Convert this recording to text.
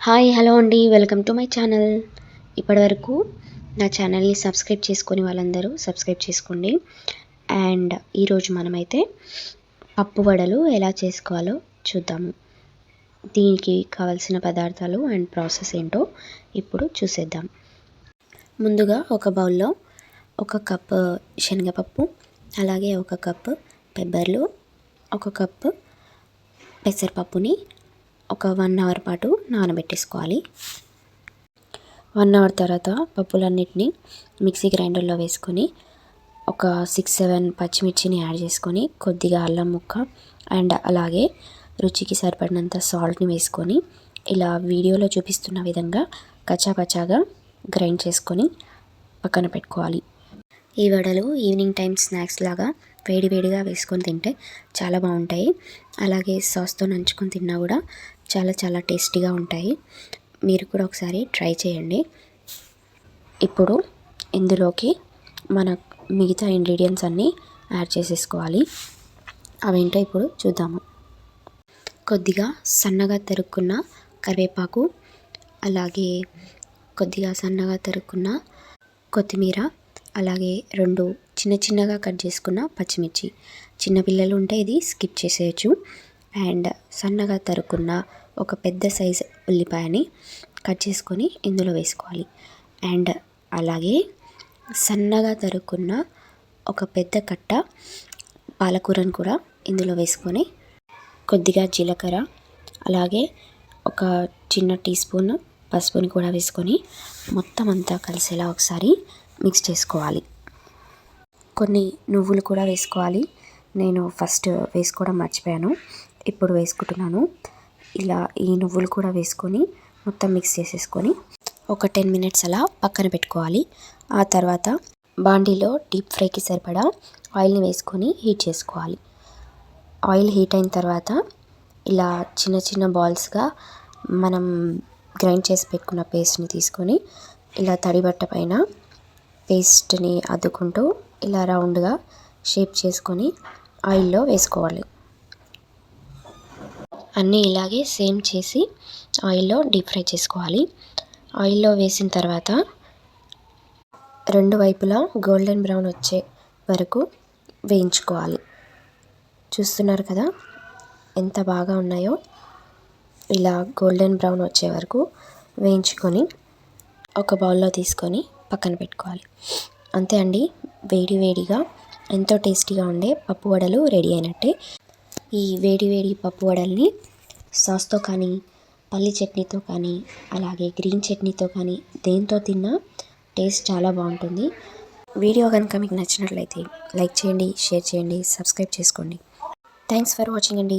Hi hello అండి. Welcome to my channel. ఇప్పటివరకు నా ఛానల్ని సబ్స్క్రైబ్ చేసుకుని వాళ్ళందరూ సబ్స్క్రైబ్ చేసుకోండి. అండ్ ఈరోజు మనమైతే పప్పు వడలు ఎలా చేసుకోవాలో చూద్దాము. దీనికి కావాల్సిన పదార్థాలు అండ్ ప్రాసెస్ ఏంటో ఇప్పుడు చూసేద్దాం. ముందుగా ఒక బౌల్లో ఒక కప్పు శనగపప్పు అలాగే ఒక కప్పు పెబ్బర్లు ఒక కప్పు పెసరపప్పుని ఒక వన్ అవర్ పాటు నానబెట్టేసుకోవాలి. వన్ అవర్ తర్వాత పప్పులన్నిటిని మిక్సీ గ్రైండర్లో వేసుకొని ఒక సిక్స్ సెవెన్ పచ్చిమిర్చిని యాడ్ చేసుకొని కొద్దిగా అల్లం ముక్క అండ్ అలాగే రుచికి సరిపడినంత సాల్ట్ని వేసుకొని ఇలా వీడియోలో చూపిస్తున్న విధంగా కచ్చాపచ్చాగా గ్రైండ్ చేసుకొని పక్కన పెట్టుకోవాలి. ఈ వడలు ఈవినింగ్ టైం స్నాక్స్ లాగా వేడి వేడిగా వేసుకొని తింటే చాలా బాగుంటాయి. అలాగే సాస్తో నంచుకొని తిన్నా కూడా చాలా చాలా టేస్టీగా ఉంటాయి. మీరు కూడా ఒకసారి ట్రై చేయండి. ఇప్పుడు ఇందులోకి మన మిగతా ఇంగ్రీడియంట్స్ అన్నీ యాడ్ చేసేసుకోవాలి. అవేంటో ఇప్పుడు చూద్దాము. కొద్దిగా సన్నగా తరుక్కున్న కరివేపాకు అలాగే కొద్దిగా సన్నగా తరుక్కున్న కొత్తిమీర అలాగే రెండు చిన్న చిన్నగా కట్ చేసుకున్న పచ్చిమిర్చి. చిన్నపిల్లలు ఉంటే ఇది స్కిప్ చేసేయచ్చు. అండ్ సన్నగా తరుక్కున్న ఒక పెద్ద సైజు ఉల్లిపాయని కట్ చేసుకొని ఇందులో వేసుకోవాలి. అండ్ అలాగే సన్నగా తరుక్కున్న ఒక పెద్ద కట్ట పాలకూరను కూడా ఇందులో వేసుకొని కొద్దిగా జీలకర్ర అలాగే ఒక చిన్న టీ స్పూన్ పసుపుని కూడా వేసుకొని మొత్తం అంతా కలిసేలా ఒకసారి మిక్స్ చేసుకోవాలి. కొన్ని నువ్వులు కూడా వేసుకోవాలి. నేను ఫస్ట్ వేసుకోవడం మర్చిపోయాను. ఇప్పుడు వేసుకుంటున్నాను. ఇలా ఈ నువ్వులు కూడా వేసుకొని మొత్తం మిక్స్ చేసేసుకొని ఒక టెన్ మినిట్స్ అలా పక్కన పెట్టుకోవాలి. ఆ తర్వాత బాండీలో డీప్ ఫ్రైకి సరిపడా ఆయిల్ని వేసుకొని హీట్ చేసుకోవాలి. ఆయిల్ హీట్ అయిన తర్వాత ఇలా చిన్న చిన్న బాల్స్గా మనం గ్రైండ్ చేసి పెట్టుకున్న పేస్ట్ని తీసుకొని ఇలా తడి బట్ట పైన పేస్ట్ని అద్దుకుంటూ ఇలా రౌండ్గా షేప్ చేసుకొని ఆయిల్లో వేసుకోవాలి. అన్నీ ఇలాగే సేమ్ చేసి ఆయిల్లో డీప్ ఫ్రై చేసుకోవాలి. ఆయిల్లో వేసిన తర్వాత రెండు వైపులా గోల్డెన్ బ్రౌన్ వచ్చే వరకు వేయించుకోవాలి. చూస్తున్నారు కదా ఎంత బాగా ఉన్నాయో? ఇలా గోల్డెన్ బ్రౌన్ వచ్చే వరకు వేయించుకొని ఒక బౌల్లో తీసుకొని పక్కన పెట్టుకోవాలి. అంతే అండి. వేడి వేడిగా ఎంతో టేస్టీగా ఉండే పప్పు వడలు రెడీ అయినట్టే. ఈ వేడి వేడి పప్పు వడల్ని సాస్తో కానీ పల్లి చట్నీతో కానీ అలాగే గ్రీన్ చట్నీతో కానీ దేంతో తిన్నా టేస్ట్ చాలా బాగుంటుంది. వీడియో కనుక మీకు నచ్చినట్లయితే లైక్ చేయండి షేర్ చేయండి సబ్స్క్రైబ్ చేసుకోండి. థ్యాంక్స్ ఫర్ వాచింగ్ అండి.